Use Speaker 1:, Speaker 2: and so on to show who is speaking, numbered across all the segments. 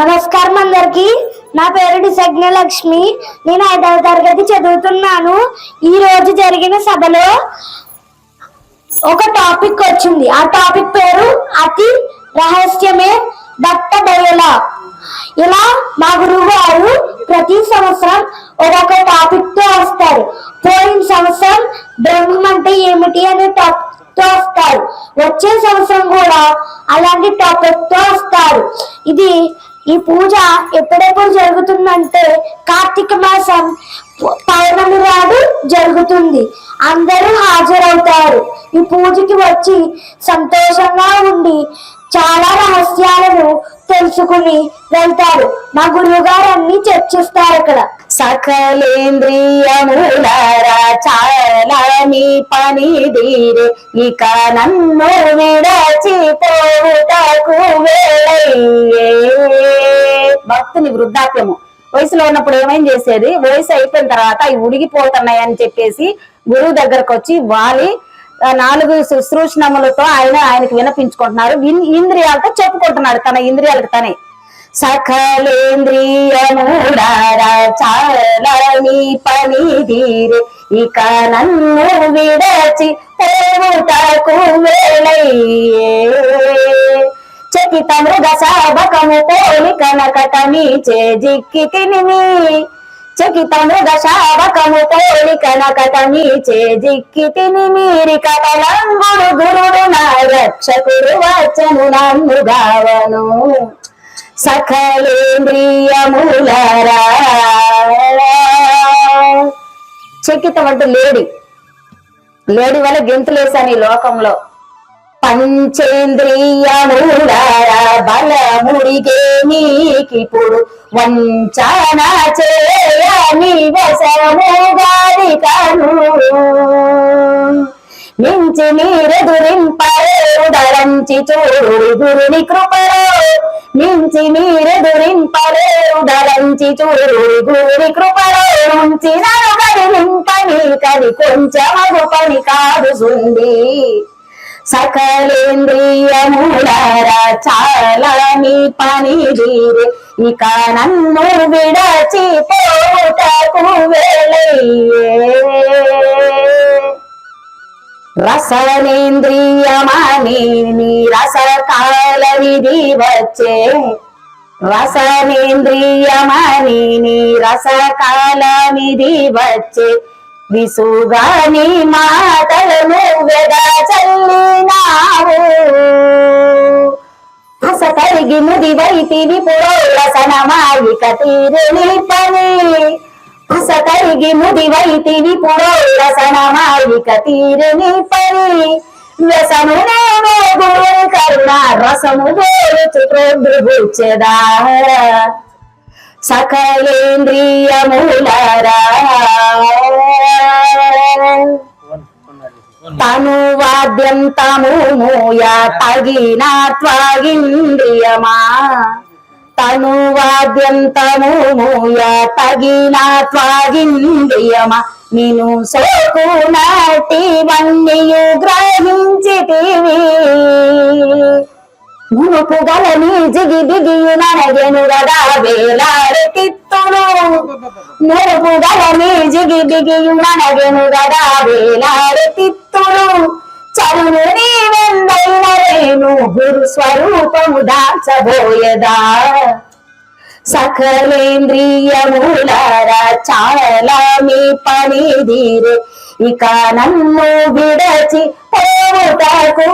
Speaker 1: నమస్కారం అందరికి. నా పేరు డిసగ్న లక్ష్మి నేను ఐదవ తరగతి చదువుతున్నాను. ఈ రోజు జరిగిన సభలో ఒక టాపిక్ వచ్చింది. ఆ టాపిక్ పేరు అతి రహస్యమే దట్ట బయలా ఇలా మా గురువు గారు ప్రతి సంవత్సరం ఒక్కొక్క టాపిక్తో వస్తారు. పోయిన సంవత్సరం బ్రహ్మం అంటే ఏమిటి అనే టాపిక్తో వస్తారు. వచ్చే సంవత్సరం కూడా అలాంటి టాపిక్తో వస్తారు. ఇది ఈ పూజ ఎప్పుడెప్పుడు జరుగుతుందంటే కార్తీక మాసం పౌర్ణమి నాడు జరుగుతుంది. అందరూ హాజరవుతారు. ఈ పూజకి వచ్చి సంతోషంగా ఉండి చాలా రహస్యాలను తెలుసుకుని వెళ్తారు. మా గురువుగారు అన్ని చర్చిస్తారు ఇక్కడ
Speaker 2: సకలేంద్రియములారా చాలా నీ పని దీరే ఇక నన్ను విడచిపోవుటకు భక్తుని వృద్ధాప్యము. వయసులో ఉన్నప్పుడు ఏమేం చేసేది? వయసు అయిపోయిన తర్వాత అవి ఉడిగిపోతున్నాయి అని చెప్పేసి గురువు దగ్గరకు వచ్చి వాలి నాలుగు శుశ్రూషణములతో ఆయన ఆయనకు వినపించుకుంటున్నారు. ఇంద్రియాలతో చెప్పుకుంటున్నాడు తన ఇంద్రియాలకు తనే. సకలేంద్రియముడారా చాలని నీ పని తీరే ఇక నన్ను విడచి పోవుటకు వేళయ్యే చకిత మృగ శాబకము పోలిక నకటమి చే జిక్కి తిని చకిత మృగ శాబకము పోలిక నకటమి చే జిక్కి తిని మీరి కటలంగుడు గురుడు నా రక్షకుడు వచ్చను నన్ను గావను. సకలేంద్రియములరా. చకితం అంటే లేడి. లేడి వల్ల గెంతులేసాను ఈ లోకంలో. పంచేంద్రియములారా బలముడిగే నీకిప్పుడు వంచన చేయని వశముగాది కను మించి మీరెదురింపరేరుదరంచి చూడు గురుని కృపలో. మించి మీరెదురింపరేరుదరంచి చూడు గురుని కృపలో. నుంచి నలుగడి నింపని కది కొంచెమగు పని కాదు సుంది సకలేంద్రియములారా చాలా మీ పని తీరే ఇక నన్ను విడచి పోటకు వేళయ్యే రసనేంద్రియమని నీ రసకాల విధి వచ్చే. రసనేంద్రియమని నీ రసకాల విధి వచ్చే. విసుగాని మాటలను వెద చల్లినావు హస కలిగి ముది వైతివి పురోలసనమాయిక తీరుని పని. అస కలిగి ముది వైతివి పురోలసనమాయిక తీరుని పని. వ్యసము నేను గురు కరుణ రసము గోరుచు ప్రోద్భుచెదా సకలేంద్రియములరా తను వాద్యం తము మూయ తగిన త్వాగింద్రియమా తను వాద్యం తగిన త్వాగింద్రియమా నిను సోకు నాటివన్నీయు గ్రహించితివి. మునుపు గలని జిగి బిగియు ననగెను గదా వేలాడి తిత్తును జిగి బిగియు ననగెను గదా వేలాడి తిత్తును చరును నీ వెందైన గురు స్వరూపము దాచబోయదా? సకలేంద్రియములారా చాలా మీ పని తీరే ఇక నన్ను విడచి పోవుటకు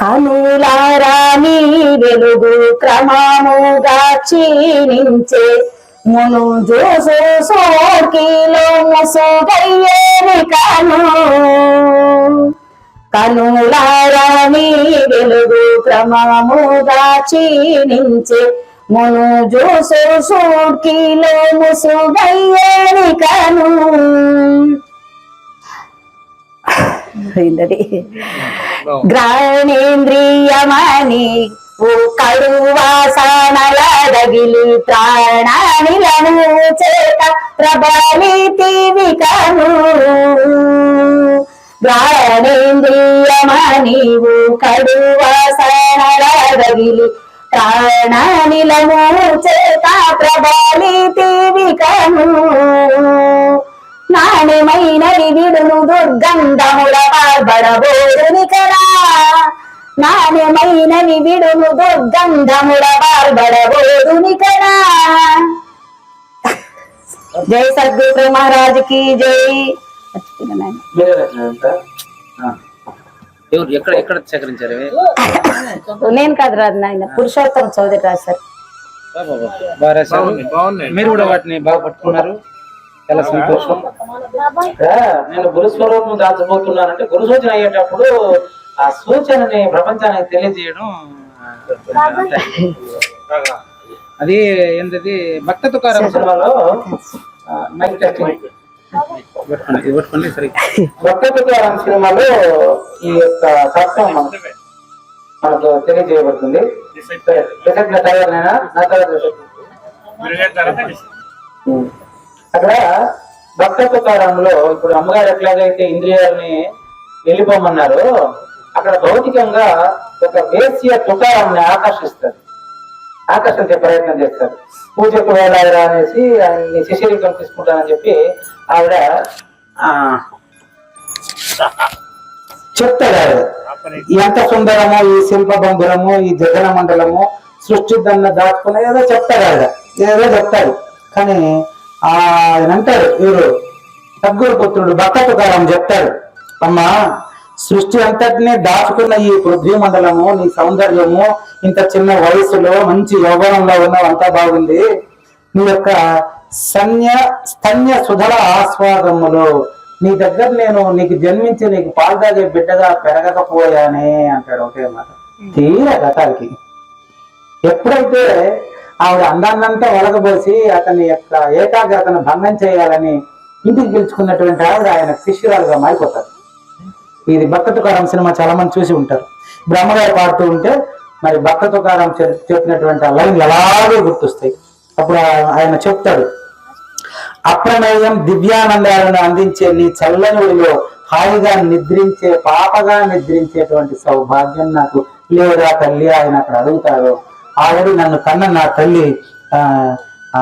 Speaker 2: కనులారా నీ వెలుగు క్రమముగా క్షీణించే. మును జోసు సోకిలో ముసుగయ్యేది కను. కనులారా నీ వెలుగు క్రమముగా క్షీణించే. మును జోసు సోకిలో ముసుగయ్యేది కను అయిందది గ్రాణేంద్రియమని ఓ కడువాసనలదగిలి ప్రాణానిలను చేత ప్రబలితివి కను గ్రాణేంద్రియమని నీవు కడువాసనరగిలి ప్రాణనిలము చేత ప్రబలితివికను నాణ్యమైనవి విడును దుర్గంధముల బార్బడబోరుని కదా నాణ్యమైనవి విడును దుర్గంధముల బార్బడబోరుని కదా జై సద్గురు మహారాజుకి జై. మర్చిపోయినా
Speaker 3: ఎవరు ఎక్కడ ఎక్కడ సేకరించారు?
Speaker 2: నేను కాదు రాదు నాయన పురుషోత్తం చౌదరి రాదు సార్.
Speaker 3: మీరు కూడా వాటిని బాగా పట్టుకున్నారు. చాలా సంతోషం. నేను గురు స్వరూపం దాచబోతున్నానంటే గురు సూచన అయ్యేటప్పుడు ఆ సూచనని ప్రపంచానికి తెలియజేయడం. అది ఏంటది? భక్త తుకారం సినిమాలో మైక్ టెస్టింగ్ భక్త సినిమాలో ఈ యొక్క శాస్త్రం మనకు మనకు తెలియజేయబడుతుంది అక్కడ భక్త తుకారంలో ఇప్పుడు అమ్మగారు ఎట్లాగైతే ఇంద్రియాలని వెళ్ళిపోమన్నారు అక్కడ భౌతికంగా ఒక దేశీయ తుకారాన్ని ఆకర్షిస్తారు ఆకర్షించే ప్రయత్నం చేస్తారు. పూజకు వేలాయరా అనేసి ఆయన్ని శిశిరీకం తీసుకుంటానని చెప్పి ఆవిడ ఆ, చెప్తాడు ఎంత సుందరము ఈ శిల్ప బంధురము ఈ జగన మండలము సృష్టిద్దన్న దాచుకుని ఏదో చెప్తాడు ఆవిడ ఏదో చెప్తాడు కానీ ఆయన అంటారు వీరు సద్గురు పుత్రుడు భక్త తుకారం చెప్తాడు. అమ్మా సృష్టి అంతటినీ దాచుకున్న ఈ పృథ్వీ మండలము నీ సౌందర్యము ఇంత చిన్న వయసులో మంచి యౌవనంలో ఉన్నావు అంతా బాగుంది. నీ యొక్క సన్య స్తన్య సుధల ఆస్వాదములో. నీ దగ్గర నేను నీకు జన్మించి నీకు పాల్దాగే బిడ్డగా పెరగకపోయానే అంటాడు ఒకే మాట. తీర గతానికి ఎప్పుడైతే ఆవిడ అందాన్నంతా ఒలగబోసి అతని యొక్క ఏకాగ్రతను భంగం చేయాలని ఇంటికి పిలుచుకున్నటువంటి ఆవిడ ఆయన శిష్యురాలుగా మారిపోతారు. ఇది భక్తతుకారం సినిమా చాలా మంది చూసి ఉంటారు. బ్రహ్మగారు పాడుతూ ఉంటే మరి భక్త తుకారం చెప్పినటువంటి ఆ లైన్లు అలాగే గుర్తొస్తాయి. అప్పుడు ఆయన చెప్తాడు అప్రమేయం దివ్యానందాలను అందించే నీ చల్లని ఒడిలో హాయిగా నిద్రించే పాపగా నిద్రించేటువంటి సౌభాగ్యం నాకు లేదా తల్లి ఆయన అక్కడ అడుగుతారు ఆల్రెడీ నన్ను కన్న నా తల్లి ఆ ఆ,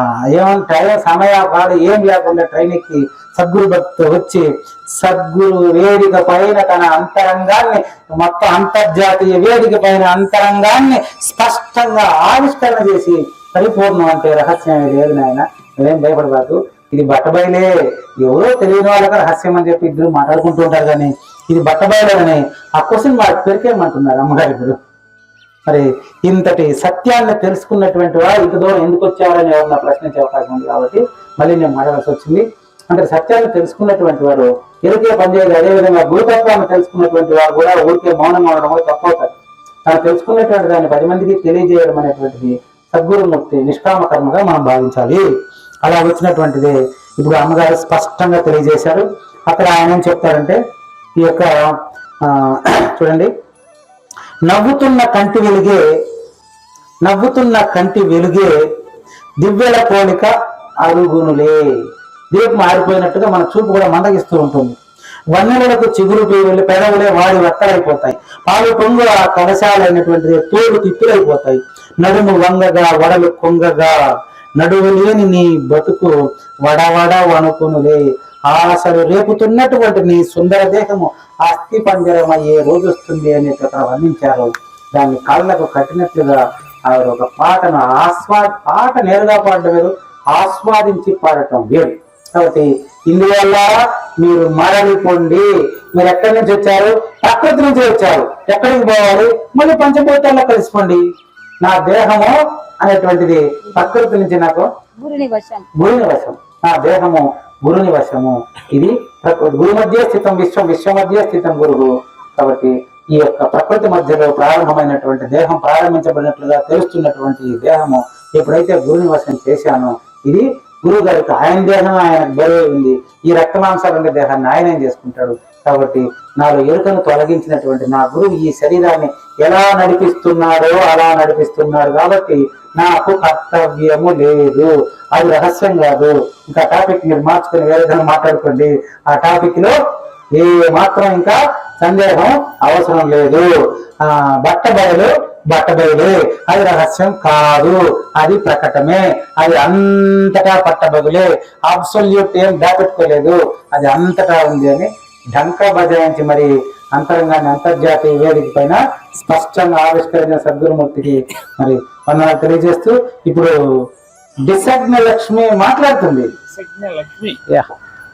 Speaker 3: ట్రైన్ సమయ కాదు ఏం లేకుండా ట్రైన్ ఎక్కి సద్గురు భక్తి వచ్చి సద్గురు వేదిక పైన తన అంతరంగాన్ని మొత్తం అంతర్జాతీయ వేదిక పైన అంతరంగాన్ని స్పష్టంగా ఆవిష్కరణ చేసి పరిపూర్ణం అంటే రహస్యం లేదు నాయన. నువ్వేం భయపడబాదు ఇది బట్టబయలే. ఎవరో తెలియని వాళ్ళకి రహస్యం అని చెప్పి ఇద్దరు మాట్లాడుకుంటూ ఉంటారు కానీ ఇది బట్టబయలే అని ఆ క్వశ్చన్ వాళ్ళకి పెరికేయమంటున్నారు అమ్మగారు ఇప్పుడు? మరి ఇంతటి సత్యాన్ని తెలుసుకున్నటువంటి వారు ఇంత దూరం ఎందుకు వచ్చారని ఎవరన్నా ప్రశ్నించే అవకాశం ఉంది కాబట్టి మళ్ళీ నేను మాట్లాడాల్సి వచ్చింది. అంటే సత్యాన్ని తెలుసుకున్నటువంటి వారు ఎరుకే పనిచేయదు అదేవిధంగా గురుతత్వాన్ని తెలుసుకున్నటువంటి వారు కూడా ఊరికే మౌనం అవడమో తప్పవుతారు. తాను తెలుసుకున్నటువంటి దాన్ని పది మందికి తెలియజేయడం అనేటువంటిది సద్గురుమూర్తి నిష్కామ కర్మగా మనం భావించాలి. అలా వచ్చినటువంటిది ఇప్పుడు అమ్మగారు స్పష్టంగా తెలియజేశారు. అక్కడ ఆయన ఏం చెప్తారంటే ఈ యొక్క ఆ, చూడండి. నవ్వుతున్న కంటి వెలుగే నవ్వుతున్న కంటి వెలుగే దివ్యల పోలిక అరుగునులే. దీపం ఆరిపోయినట్టుగా మన చూపు కూడా మందగిస్తూ ఉంటుంది. వన్నెలకు చిగురు పేరులు పెదవులే వాడి వత్తలైపోతాయి పాలు పొంగు ఆ కలశాలైనటువంటిది తోడు తిత్తులైపోతాయి. నడుము వంగగా వడలు కొంగగా నడువు లేని నీ బతుకు వడవడ వణుకునులే ఆశలు రేపుతున్నటువంటి నీ సుందర దేహము అస్థి పంజరం అయ్యే రోజు వస్తుంది అని అక్కడ వర్ణించారు. దాన్ని కళ్ళకు కట్టినట్లుగా ఆవిడ ఒక పాటను ఆస్వా పాట నేరుగా పాడటం వేరు ఆస్వాదించి పాడటం వేరు. కాబట్టి ఇందువల్ల మీరు మరలిపోండి. మీరు ఎక్కడి నుంచి వచ్చారు? ప్రకృతి నుంచి వచ్చారు. ఎక్కడికి పోవాలి? మళ్ళీ పంచభూతాల్లో కలిసిపోండి. నా దేహము అనేటువంటిది ప్రకృతి నుంచి నాకు
Speaker 2: గురుని వశం
Speaker 3: గురుని వశం నా దేహము గురుని వశము ఇది గురు మధ్య స్థితం విశ్వం విశ్వ మధ్య స్థితం గురువు. కాబట్టి ఈ యొక్క ప్రకృతి మధ్యలో ప్రారంభమైనటువంటి దేహం ప్రారంభించబడినట్లుగా తెలుస్తున్నటువంటి ఈ దేహము ఎప్పుడైతే గురుని వశం చేశానో ఇది గురువు గారికి ఆయన దేహం ఆయన బరువు ఉంది. ఈ రక్త మాంసాలుండే దేహాన్ని ఆయన ఏం చేసుకుంటాడు? కాబట్టి నాలో ఎరుకను తొలగించినటువంటి నా గురువు ఈ శరీరాన్ని ఎలా నడిపిస్తున్నాడో అలా నడిపిస్తున్నాడు కాబట్టి నాకు కర్తవ్యము లేదు. అది రహస్యం కాదు. ఇంకా టాపిక్ మీరు మార్చుకుని వేరే విధంగా మాట్లాడుకోండి. ఆ టాపిక్లో ఏ మాత్రం ఇంకా సందేహం అవసరం లేదు. ఆ బట్ట బయలు బట్ట బయలే అది రహస్యం కాదు. అది ప్రకటమే. అది అంతటా పట్టబగులే అబ్సొల్యూట్ ఏం దాపెట్టుకోలేదు. అది అంతటా ఉంది అని ఢంకా బజాయించి మరి అంతరంగాన్ని అంతర్జాతీయ వేదిక పైన స్పష్టంగా ఆవిష్కరించిన సద్గురుమూర్తికి మరి వందనాలు తెలియజేస్తూ ఇప్పుడు డిసగ్న లక్ష్మి మాట్లాడుతుంది. యా.